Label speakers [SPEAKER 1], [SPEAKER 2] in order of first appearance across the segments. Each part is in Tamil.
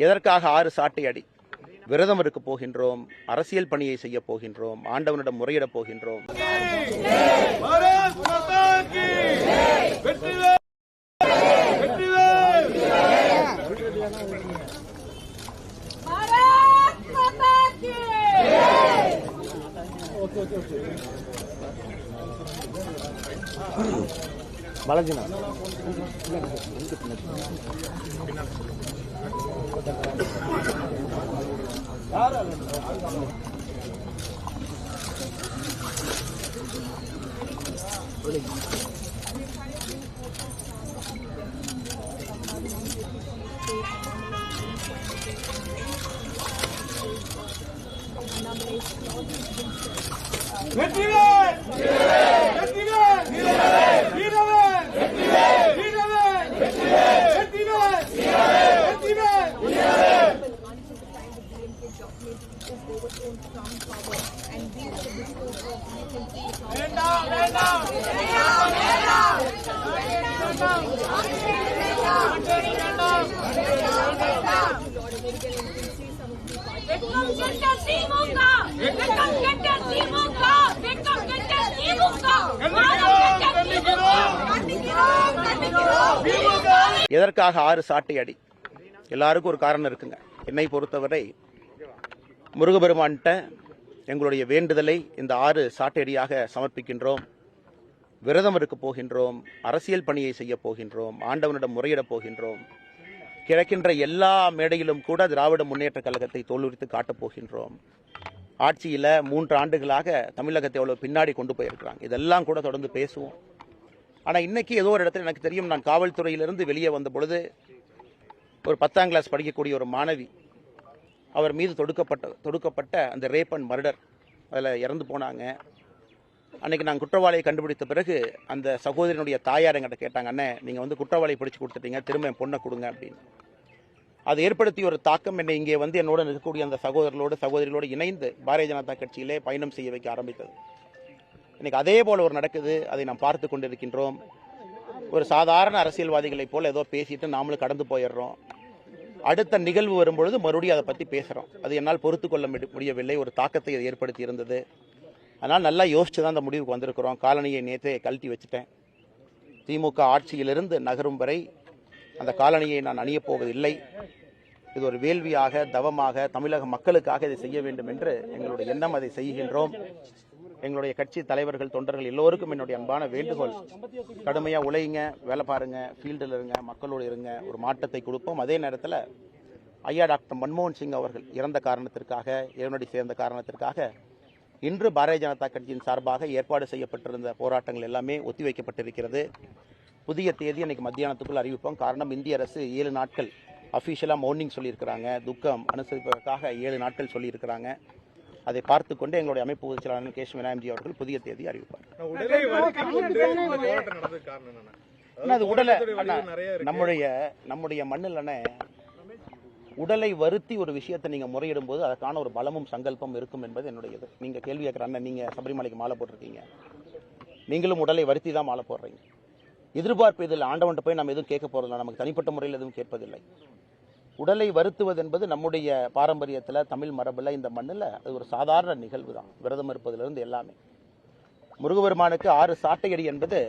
[SPEAKER 1] எதற்காக ஆறு சாட்டை அடி விரதம் இருக்க போகின்றோம் அரசியல் பணியை செய்ய போகின்றோம் ஆண்டவனிடம் முறையிடப் போகின்றோம்?
[SPEAKER 2] Bharat Let's do it! வேண்டாம் வேண்டாம்
[SPEAKER 3] வெக்கம் கெட்ட திமுக வெக்கம் கெட்ட திமுக திமுக
[SPEAKER 1] எதற்காக ஆறு சாட்டை அடி? எல்லாருக்கும் ஒரு காரணம் இருக்குங்க. என்னை பொறுத்தவரை முருகபெருமான்கிட்ட எங்களுடைய வேண்டுதலை இந்த ஆறு சாட்டையடியாக சமர்ப்பிக்கின்றோம். விரதம் இருக்க போகின்றோம். அரசியல் பணியை செய்ய போகின்றோம். ஆண்டவனிடம் முறையிடப் போகின்றோம். கிழக்கின்ற எல்லா மேடையிலும் கூட திராவிட முன்னேற்ற கழகத்தை தோல்வித்து காட்டப் போகின்றோம். ஆட்சியில் மூன்று ஆண்டுகளாக தமிழகத்தை எவ்வளோ பின்னாடி கொண்டு போயிருக்கிறாங்க. இதெல்லாம் கூட தொடர்ந்து பேசுவோம். ஆனால் இன்னைக்கு ஏதோ ஒரு இடத்துல எனக்கு தெரியும் நான் காவல்துறையிலிருந்து வெளியே வந்த பொழுது ஒரு பத்தாம் கிளாஸ் படிக்கக்கூடிய ஒரு மாணவி அவர் மீது தொடுக்கப்பட்ட தொடுக்கப்பட்ட அந்த ரேப் அண்ட் மர்டர் அதில் இறந்து போனாங்க. அன்றைக்கி நாங்கள் குற்றவாளியை கண்டுபிடித்த பிறகு அந்த சகோதரனுடைய தாயார் எங்கிட்ட கேட்டாங்க அண்ணே நீங்கள் வந்து குற்றவாளியை பிடிச்சி கொடுத்துட்டீங்க திரும்ப என் பொண்ணை கொடுங்க அப்படின்னு. அது ஏற்படுத்திய ஒரு தாக்கம் என்னை இங்கே வந்து என்னோட இருக்கக்கூடிய அந்த சகோதரர்களோடு சகோதரிகளோடு இணைந்து பாரதிய ஜனதா கட்சியிலே பயணம் செய்ய வைக்க ஆரம்பித்தது. இன்றைக்கி அதே போல் ஒரு நடக்குது அதை நாம் பார்த்து கொண்டிருக்கின்றோம். ஒரு சாதாரண அரசியல்வாதிகளைப் போல் ஏதோ பேசிட்டு நாமளும் கடந்து போயிடுறோம். அடுத்த நிகழ்வு வரும்பொழுது மறுபடியும் அதை பற்றி பேசுகிறோம் அது என்னால் பொறுத்து கொள்ள முடியவில்லை. ஒரு தாக்கத்தை அது ஏற்படுத்தி இருந்தது. அதனால் நல்லா யோசிச்சு தான் அந்த முடிவுக்கு வந்திருக்கிறோம். காலனியை நேற்றே கழட்டி வச்சுட்டேன். திமுக ஆட்சியிலிருந்து நகரும் வரை அந்த காலனியை நான் அணியப் போவதில்லை. இது ஒரு வேள்வியாக தவமாக தமிழக மக்களுக்காக இதை செய்ய வேண்டும் என்று எங்களுடைய எண்ணம் அதை செய்கின்றோம். எங்களுடைய கட்சி தலைவர்கள் தொண்டர்கள் எல்லோருக்கும் என்னுடைய அன்பான வேண்டுகோள். கடுமையாக உழையுங்க வேலை பாருங்க ஃபீல்டில் இருங்க மக்களோடு இருங்க ஒரு மாற்றத்தை கொடுப்போம். அதே நேரத்தில் ஐயா டாக்டர் மன்மோகன் சிங் அவர்கள் இறந்த காரணத்திற்காக இறைவனடி சேர்ந்த காரணத்திற்காக இன்று பாரதிய ஜனதா கட்சியின் சார்பாக ஏற்பாடு செய்யப்பட்டிருந்த போராட்டங்கள் எல்லாமே ஒத்திவைக்கப்பட்டிருக்கிறது. புதிய தேதி அன்னைக்கு மத்தியானத்துக்குள் அறிவிப்போம். காரணம் இந்திய அரசு ஏழு நாட்கள் அஃபிஷியலாக மோர்னிங் சொல்லியிருக்கிறாங்க. துக்கம் அனுசரிப்பதற்காக ஏழு நாட்கள் சொல்லியிருக்கிறாங்க. அதை பார்த்து கொண்டு எங்களுடைய அமைப்பு பொதுச் செயலாளர் கேஷ் விநாயகம்ஜி அவர்கள் புதிய தேதி அறிவிப்பார். அது உடலை
[SPEAKER 4] காவல்துறை
[SPEAKER 1] அண்ணா,
[SPEAKER 4] வழிகள் நிறைய இருக்கு.
[SPEAKER 1] நம்முடைய நம்முடைய மண்ணில் அண்ணே, உடலை வருத்தி ஒரு விஷயத்தை நீங்க முறையிடும் போது அதற்கான ஒரு பலமும் சங்கல்பம் இருக்கும் என்பது என்னுடைய இது நீங்க கேள்வி கேட்குற அண்ணன் நீங்க சபரிமலைக்கு மாலை போட்டிருக்கீங்க. நீங்களும் உடலை வருத்தி தான் மாலை போடுறீங்க. எதிர்பார்ப்பு இதில் ஆண்டவன்ட்ட போய் நம்ம எதுவும் கேட்க போறதில்லை. நமக்கு தனிப்பட்ட முறையில் எதுவும் கேட்பதில்லை. உடலை வருத்துவது என்பது நம்முடைய பாரம்பரியத்தில் தமிழ் மரபில் இந்த மண்ணில் அது ஒரு சாதாரண நிகழ்வு தான் விரதம் இருப்பதிலிருந்து எல்லாமே. முருகபெருமானுக்கு ஆறு சாட்டையடி என்பது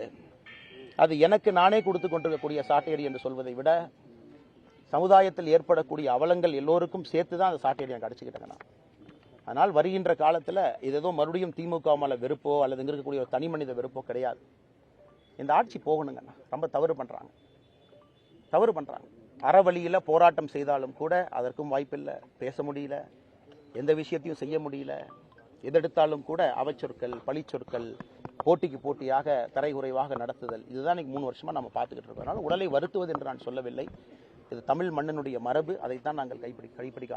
[SPEAKER 1] அது எனக்கு நானே கொடுத்து கொண்டிருக்கக்கூடிய சாட்டையடி என்று சொல்வதை விட சமுதாயத்தில் ஏற்படக்கூடிய அவலங்கள் எல்லோருக்கும் சேர்த்து தான் அந்த சாட்டையடி எனக்கு அடிச்சுக்கிட்டேங்க நான் அதனால் வருகின்ற காலத்தில் இது ஏதோ மறுபடியும் திமுக மேல வெறுப்போ அல்லது இங்கே இருக்கக்கூடிய ஒரு தனி மனித வெறுப்போ கிடையாது. இந்த ஆட்சி போகணுங்கண்ணா. ரொம்ப தவறு பண்ணுறாங்க தவறு பண்ணுறாங்க அறவழியில் போராட்டம் செய்தாலும் கூட அதற்கும் வாய்ப்பில்லை. பேச முடியல. எந்த விஷயத்தையும் செய்ய முடியல. எதெடுத்தாலும் கூட அவச்சொற்கள் பழிச்சொற்கள் போட்டிக்கு போட்டியாக தரைகுறைவாக நடத்துதல். இதுதான் இன்னைக்கு மூணு வருஷமாக நம்ம பார்த்துக்கிட்டு இருக்கோம். அதனால் உடலை வருத்துவது என்று நான் சொல்லவில்லை. இது தமிழ் மண்ணினுடைய மரபு. அதைத்தான் நாங்கள் கைப்பிடி கைப்பிடிக்க